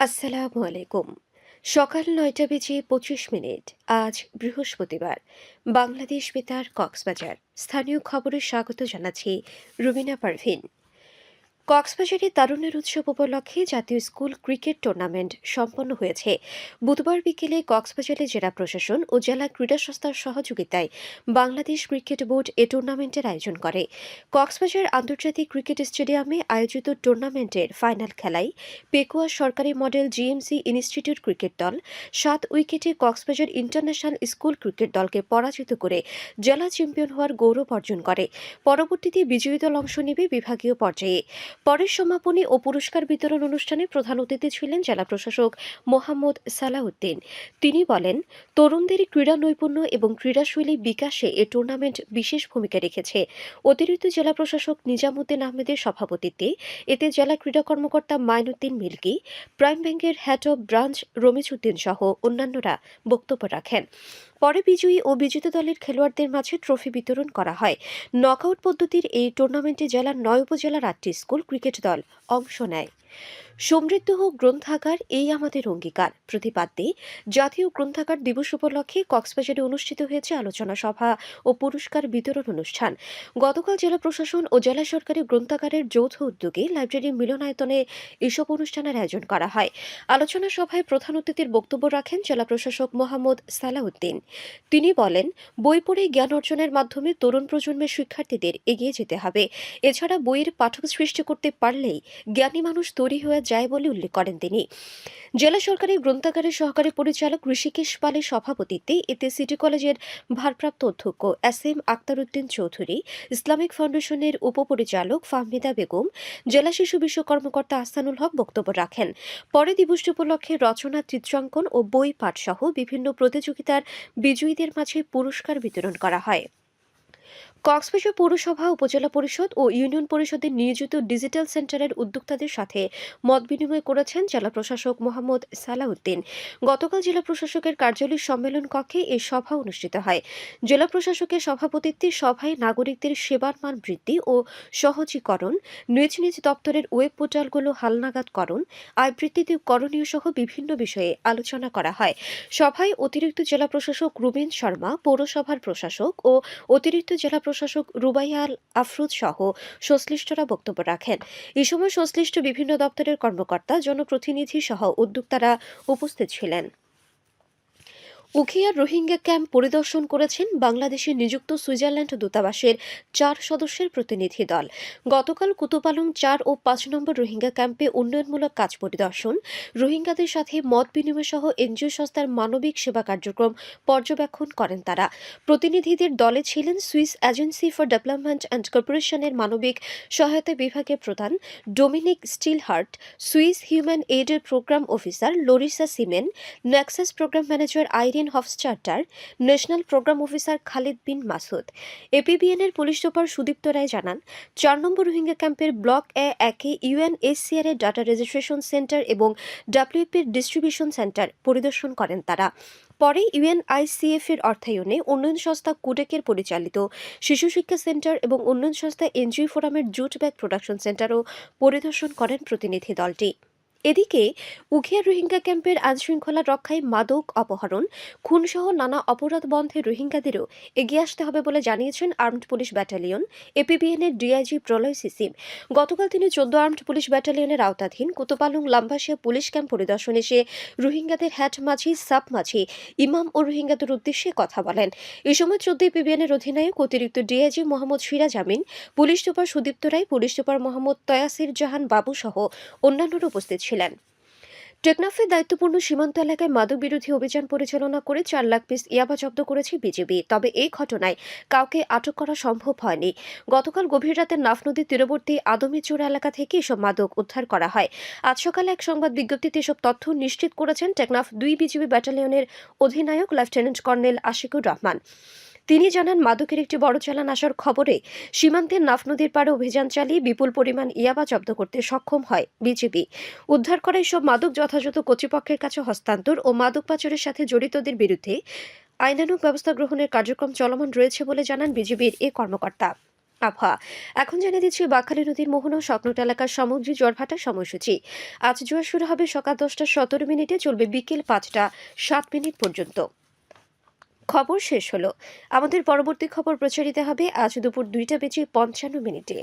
আসসালামু আলাইকুম। সকাল নয়টা বেজে পঁচিশ মিনিট, আজ বৃহস্পতিবার। বাংলাদেশ বেতার কক্সবাজার। স্থানীয় খবরে স্বাগত জানাচ্ছি রুবিনা পারভিন। কক্সবাজারে তারুণ্যের উৎসব উপলক্ষে জাতীয় স্কুল ক্রিকেট টুর্নামেন্ট সম্পন্ন হয়েছে। বুধবার বিকেলে কক্সবাজারে জেলা প্রশাসন ও জেলা ক্রীড়া সংস্থার সহযোগিতায় বাংলাদেশ ক্রিকেট বোর্ড এ টুর্নামেন্টের আয়োজন করে। কক্সবাজার আন্তর্জাতিক ক্রিকেট স্টেডিয়ামে আয়োজিত টুর্নামেন্টের ফাইনাল খেলায় পেকুয়া সরকারি মডেল জিএমসি ইনস্টিটিউট ক্রিকেট দল, সাত উইকেটে কক্সবাজার ইন্টারন্যাশনাল স্কুল ক্রিকেট দলকে পরাজিত করে জেলা চ্যাম্পিয়ন হওয়ার গৌরব অর্জন করে। পরবর্তীতে বিজয়ী দল অংশ নেবে বিভাগীয় পর্যায়ে। পরের সমাপনী ও পুরস্কার বিতরণ অনুষ্ঠানে প্রধান অতিথি ছিলেন জেলা প্রশাসক মোহাম্মদ সালাউদ্দিন তিনি বলেন, তরুণদের ক্রীড়া নৈপুণ্য এবং ক্রীড়াশৈলী বিকাশে এ টুর্নামেন্ট বিশেষ ভূমিকা রেখেছে। অতিরিক্ত জেলা প্রশাসক নিজামুদ্দিন আহমেদের সভাপতিত্বে এতে জেলা ক্রীড়া কর্মকর্তা মাইনুদ্দিন মিল্কি, প্রাইম ব্যাংকের হেড অব ব্রাঞ্চ রমিজউদ্দিন সহ অন্যান্যরা বক্তব্য রাখেন। পরে বিজয়ী ও বিজেতা দলের খেলোয়াড়দের মাঝে ট্রফি বিতরণ করা হয়। নকআউট পদ্ধতির এই টুর্নামেন্টে জেলার নয় উপজেলার আটটি স্কুল ক্রিকেট দল অংশ নেয়। সমৃদ্ধ হোক গ্রন্থাগার, এই আমাদের অঙ্গীকার। প্রতিপাদ্যে, জাতীয় গ্রন্থাগার দিবস উপলক্ষে কক্সবাজারে অনুষ্ঠিত হয়েছে আলোচনা সভা ও পুরস্কার বিতরণ অনুষ্ঠান। গতকাল জেলা প্রশাসন ও জেলা সরকারি গ্রন্থাগারের যৌথ উদ্যোগে লাইব্রেরি মিলনায়তনে এসব অনুষ্ঠানের আয়োজন করা হয়। আলোচনা সভায় প্রধান অতিথির বক্তব্য রাখেন জেলা প্রশাসক মোহাম্মদ সালাউদ্দিন। তিনি বলেন, বই পড়ে জ্ঞান অর্জনের মাধ্যমে তরুণ প্রজন্মের শিক্ষার্থীদের এগিয়ে যেতে হবে। এছাড়া বইয়ের পাঠক সৃষ্টি করতে পারলেই জ্ঞানী মানুষ তৈরি হয়ে যায় বলে উল্লেখ করেন তিনি। জেলা সরকারি গ্রন্থাগারের সহকারী পরিচালক ঋষিকেশ পালের সভাপতিত্বে এতে সিটি কলেজের ভারপ্রাপ্ত অধ্যক্ষ S M Aktaruddin Chowdhury, Islamic ফাউন্ডেশনের উপপরিচালক ফাহমিদা বেগম, জেলা শিশু বিশ্ব কর্মকর্তা আহসানুল হক বক্তব্য রাখেন। পরে দিবসটি উপলক্ষে রচনা, চিত্রাঙ্কন ও বই পাঠসহ বিভিন্ন প্রতিযোগিতার বিজয়ীদের মাঝে পুরস্কার বিতরণ করা হয়। কক্সবাজার পৌরসভা, উপজেলা পরিষদ ও ইউনিয়ন পরিষদের নিয়োজিত ডিজিটাল সেন্টারের উদ্যোক্তাদের সাথে মত বিনিময় করেছেন জেলা প্রশাসক মোহাম্মদ সালাউদ্দিন। গতকাল জেলা প্রশাসকের কার্যালয় সম্মেলন কক্ষে এই সভা অনুষ্ঠিত হয়। জেলা প্রশাসকের সভাপতিত্বে সভায় নাগরিকদের সেবার মান বৃদ্ধি ও সহজীকরণ, নিজ নিজ দপ্তরের ওয়েব পোর্টালগুলো হালনাগাদকরণ আয় বৃদ্ধিতে করণীয় সহ বিভিন্ন বিষয়ে আলোচনা করা হয়। সভায় অতিরিক্ত জেলা প্রশাসক রুবেন শর্মা, পৌরসভার প্রশাসক ও অতিরিক্ত জেলা প্রশাসক রুবাইয়াল আফরুদ সহ সংশ্লিষ্টরা বক্তব্য রাখেন। এ সময় সংশ্লিষ্ট বিভিন্ন দপ্তরের কর্মকর্তা, জনপ্রতিনিধি সহ উদ্যোক্তারা উপস্থিত ছিলেন। উখিয়ার রোহিঙ্গা ক্যাম্প পরিদর্শন করেছেন বাংলাদেশে নিযুক্ত সুইজারল্যান্ড দূতাবাসের চার সদস্যের প্রতিনিধি দল। গতকাল কুতুপালং চার ও পাঁচ নম্বর রোহিঙ্গা ক্যাম্পে উন্নয়নমূলক কাজ পরিদর্শন। রোহিঙ্গাদের সাথে মত বিনিময় সহ এনজিও সংস্থার মানবিক সেবা কার্যক্রম পর্যবেক্ষণ করেন তারা। প্রতিনিধিদের দলে ছিলেন Swiss agency for development and কর্পোরেশনের মানবিক সহায়তা বিভাগের প্রধান ডোমিনিক স্টিলহার্ট, সুইস হিউম্যান এইডের programme officer Larissa Simen, Nexus programme manager Irene Hofstatter national programme officer Khalid bin Masud. APBN এর পুলিশ সুপার সুদীপ্ত রায় জানান, চার নম্বর রোহিঙ্গা ক্যাম্পের ব্লক এ একে ইউএনএসসিআর এর ডাটা রেজিস্ট্রেশন সেন্টার এবং ডাব্লিউপির ডিস্ট্রিবিউশন সেন্টার পরিদর্শন করেন তারা। পরে ইউএনআইসিএফ এর অর্থায়নে উন্নয়ন সংস্থা কুডেকের পরিচালিত শিশু শিক্ষা সেন্টার এবং উন্নয়ন সংস্থা এনজিও ফোরামের জুট ব্যাগ প্রোডাকশন সেন্টারও পরিদর্শন করেন প্রতিনিধি দলটি। এদিকে উখিয়া রোহিঙ্গা ক্যাম্পের আইনশৃঙ্খলা রক্ষায় মাদক অপহরণ, খুনসহ নানা অপরাধ বন্ধে রোহিঙ্গাদেরও এগিয়ে আসতে হবে বলে জানিয়েছেন আর্মড পুলিশ ব্যাটালিয়ন। এপিবিএন এর ডিআইজি প্রলয় সিসিম গতকাল তিনি চোদ্দ আর্মড পুলিশ ব্যাটালিয়নের আওতাধীন কোতোপালং লাম্বাসিয়া পুলিশ ক্যাম্প পরিদর্শন এসে রোহিঙ্গাদের হ্যাট মাঝি, সাপ মাঝি, ইমাম ও রোহিঙ্গাদের উদ্দেশ্যে কথা বলেন। এ সময় চোদ্দ এপিবিএন এর অধিনায়ক অতিরিক্ত DIG Mohammad Siraj Amin, police super Sudipta Roy, police super Mohammad Tayasir Jahan Babu সহ অন্যান্যরা উপস্থিত ছিলেন। টেকনাফের দায়িত্বপূর্ণ সীমান্ত এলাকায় মাদক বিরোধী অভিযান পরিচালনা করে চার লাখ পিস ইয়াবা জব্দ করেছে বিজেপি তবে এই ঘটনায় কাউকে আটক করা সম্ভব হয়নি। গতকাল গভীর রাতে নাফ নদীর তীরবর্তী আদমিচোর এলাকা থেকে এসব মাদক উদ্ধার করা হয়। আজ সকালে এক সংবাদ বিজ্ঞপ্তিতে এসব তথ্য নিশ্চিত করেছেন টেকনাফ দুই বিজিবি ব্যাটালিয়নের অধিনায়ক লেফটেন্যান্ট কর্নেল আশিকুর রহমান। তিনি জানান, মাদকের একটি বড় চালান আসার খবরে সীমান্তের নাফ নদীর পাড়ে অভিযান চালিয়ে বিপুল পরিমাণ ইয়াবা জব্দ করতে সক্ষম হয় বিজেপি। উদ্ধার করা এসব মাদক যথাযথ কর্তৃপক্ষের কাছে হস্তান্তর ও মাদক পাচারের সাথে জড়িতদের বিরুদ্ধে আইনানুগ ব্যবস্থা গ্রহণের কার্যক্রম চলমান রয়েছে বলে জানান বিজেপির এ কর্মকর্তা। আবহাওয়া। এখন জানিয়ে দিচ্ছি বাঁকখালী নদীর মোহনা স্বপ্নট এলাকার সমুদ্রী জোয়ারভাটার সময়সূচি। আজ জোয়ার শুরু হবে সকাল দশটা সতেরো মিনিটে, চলবে বিকেল পাঁচটা সাত মিনিট পর্যন্ত। খবর শেষ হলো। আমাদের পরবর্তী খবর প্রচারিত হবে আজ দুপুর দুইটা বেজে পঞ্চান্ন মিনিটে।